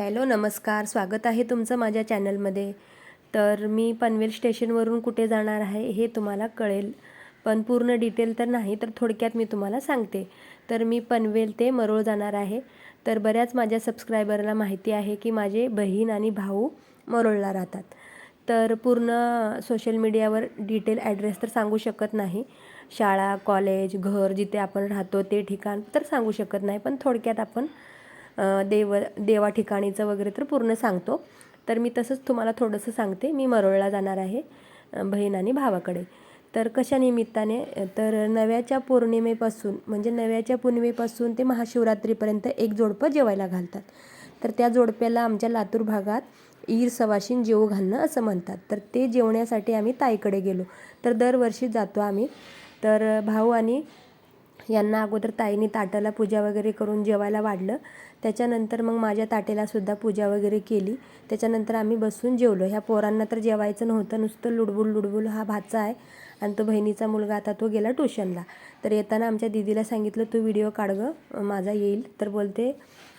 Hello नमस्कार. स्वागत आहे तुमचं माझ्या चॅनलमध्ये. तर मी पनवेल स्टेशनवरून कुठे जाणार आहे हे तुम्हाला कळेल. पण पूर्ण डिटेल तर नाही तर थोडक्यात मी तुम्हाला सांगते. तर मी पनवेल ते मरोळ जाणार आहे. तर बऱ्याच माझ्या सबस्क्रायबरला माहिती आहे की माझे बहीण आणि भाऊ मरोळला राहतात. तर पूर्ण सोशल मीडियावर डिटेल ॲड्रेस तर सांगू शकत नाही. शाळा कॉलेज घर जिथे आपण राहतो ते ठिकाण तर सांगू शकत नाही. पण थोडक्यात आपण देव देवा ठिकाणीचं वगैरे तर पूर्ण सांगतो. तर मी तसंच तुम्हाला थोडंसं सांगते. मी मरोळला जाणार आहे बहीण आणि भावाकडे. तर कशा निमित्ताने तर नव्याच्या पौर्णिमेपासून म्हणजे नव्याच्या पौर्णिमेपासून ते महाशिवरात्रीपर्यंत एक जोडपं जेवायला घालतात. तर त्या जोडप्याला आमच्या लातूर भागात ईर सवाशीन जेवू घालणं असं म्हणतात. तर ते जेवण्यासाठी आम्ही ताईकडे गेलो. तर दरवर्षी जातो आम्ही. तर भाऊ आणि यांना अगोदर ताईने ताटाला पूजा वगैरे करून जेवायला वाढलं. त्याच्यानंतर मग माझ्या ताटेलासुद्धा पूजा वगैरे केली. त्याच्यानंतर आम्ही बसून जेवलो. ह्या पोरांना तर जेवायचं नव्हतं. नुसतं लुडबुल लुडबुल हा भाचा आहे. आणि तो बहिणीचा मुलगा आता तो गेला ट्युशनला. तर येताना आमच्या दिदीला सांगितलं तू व्हिडिओ काढ गं. माझा येईल. तर बोलते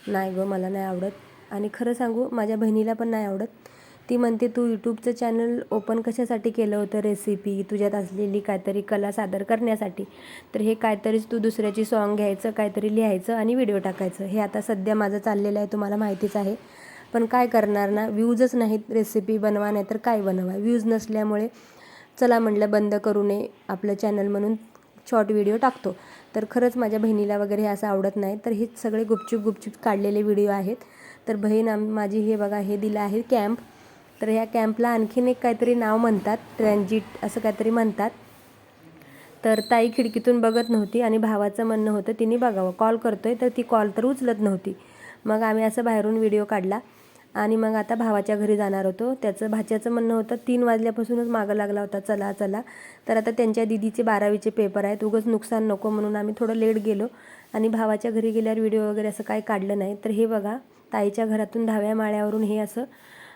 नाही गं मला नाही आवडत. आणि खरं सांगू माझ्या बहिणीला पण नाही आवडत. ती म्हणते तू यूट्यूबचं चॅनल ओपन कशासाठी केलं होतं रेसिपी तुझ्यात असलेली काहीतरी कला सादर करण्यासाठी. तर हे काहीतरीच तू दुसऱ्याची सॉन्ग घ्यायचं काहीतरी लिहायचं आणि व्हिडिओ टाकायचं. हे आता सध्या माझं चाललेलं आहे तुम्हाला माहितीच आहे. पण काय करणार ना व्ह्यूजच नाहीत रेसिपी बनवा नाही तर काय बनवा? व्ह्यूज नसल्यामुळे चला म्हटलं बंद करू नये आपलं चॅनल म्हणून शॉर्ट व्हिडिओ टाकतो. तर खरंच माझ्या बहिणीला वगैरे हे असं आवडत नाही. तर हे सगळे गुपचूप गुपचूप काढलेले व्हिडिओ आहेत. तर बहीण आम माझी हे बघा हे दिलं आहे कॅम्प तर ह्या कॅम्पला आणखीन एक काहीतरी नाव म्हणतात ट्रॅन्झिट असं काहीतरी म्हणतात. तर ताई खिडकीतून बघत नव्हती आणि भावाचं म्हणणं होतं तिने बघावं कॉल करतोय तर ती कॉल तर उचलत नव्हती. मग आम्ही असं बाहेरून व्हिडिओ काढला आणि मग आता भावाच्या घरी जाणार होतो. त्याचं भाच्याचं म्हणणं होतं तीन वाजल्यापासूनच मागं लागला होता चला चला. तर आता त्यांच्या दिदीचे बारावीचे पेपर आहेत उगंच नुकसान नको म्हणून आम्ही थोडं लेट गेलो आणि भावाच्या घरी गेल्यावर व्हिडिओ वगैरे असं काही काढलं नाही. तर हे बघा ताईच्या घरातून दहाव्या माळ्यावरून हे असं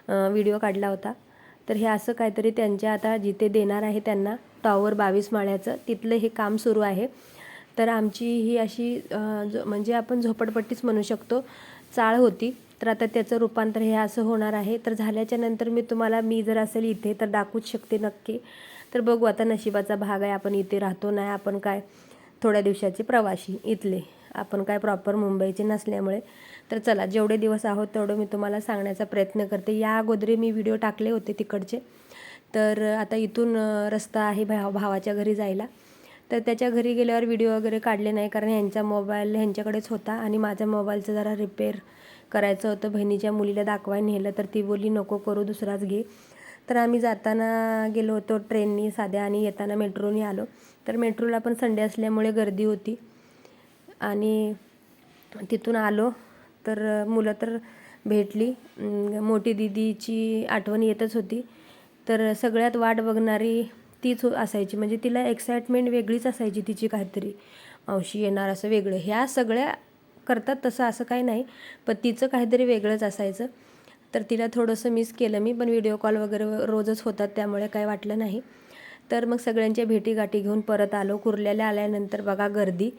व्हिडिओ काढला होता. तर हे असं काहीतरी त्यांच्या आता जिथे देणार आहे त्यांना टॉवर बावीस माळ्याचं तिथलं हे काम सुरू आहे. तर आमची ही अशी जो म्हणजे आपण झोपडपट्टीच म्हणू शकतो चाळ होती. तर आता त्याचं रूपांतर हे असं होणार आहे. तर झाल्याच्यानंतर मी तुम्हाला मी जर असेल इथे तर दाखवूच शकते नक्की. तर बघू आता नशिबाचा भाग आहे आपण इथे राहतो नाही आपण काय थोड्या दिवसाचे प्रवासी इथले. आपण काय प्रॉपर मुंबईचे नसल्यामुळे. तर चला जेवढे दिवस आहोत तेवढं मी तुम्हाला सांगण्याचा प्रयत्न करते. या अगोदरी मी व्हिडिओ टाकले होते तिकडचे. तर आता इथून रस्ता आहे भाव भावाच्या घरी जायला. तर त्याच्या घरी गेल्यावर व्हिडिओ वगैरे काढले नाही कारण ह्यांचा मोबाईल ह्यांच्याकडेच होता आणि माझ्या मोबाईलचं जरा रिपेअर करायचं होतं. बहिणीच्या मुलीला दाखवायला नेलं तर ती बोलली नको करू दुसराच घे. तर आम्ही जाताना गेलो होतो ट्रेननी साध्या आणि येताना मेट्रोनी आलो. तर मेट्रोला पण संडे असल्यामुळे गर्दी होती. आणि तिथून आलो. तर मुलं तर भेटली. मोठी दिदीची आठवण येतच होती. तर सगळ्यात वाट बघणारी तीच असायची. म्हणजे तिला एक्साइटमेंट वेगळीच असायची तिची काहीतरी. मावशी येणार असं वेगळं. ह्या सगळ्या करतात तसं असं काही नाही. पण तिचं काहीतरी वेगळंच असायचं. तर तिला थोडंसं मिस केलं मी. पण व्हिडिओ कॉल वगैरे रोजच होतात. त्यामुळे काही वाटलं नाही. तर मग सगळ्यांच्या भेटीगाठी घेऊन परत आलो. कुर्ल्याला आल्यानंतर बघा गर्दी.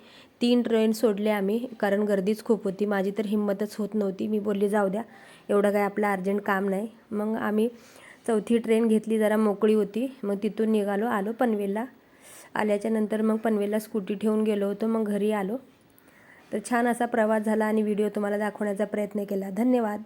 तीन ट्रेन सोडले आम्ही कारण गर्दीच खूप होती. माझी तर हिंमतच होत नव्हती. मी बोलली जाऊ द्या एवढं काय आपलं अर्जंट काम नाही. मग आम्ही चौथी ट्रेन घेतली जरा मोकळी होती. मग तिथून निघालो आलो पनवेलला. आल्याच्यानंतर मग पनवेलला स्कूटी ठेवून गेलो होतो मग घरी आलो. तर छान असा प्रवास झाला आणि व्हिडिओ तुम्हाला दाखवण्याचा प्रयत्न केला. धन्यवाद.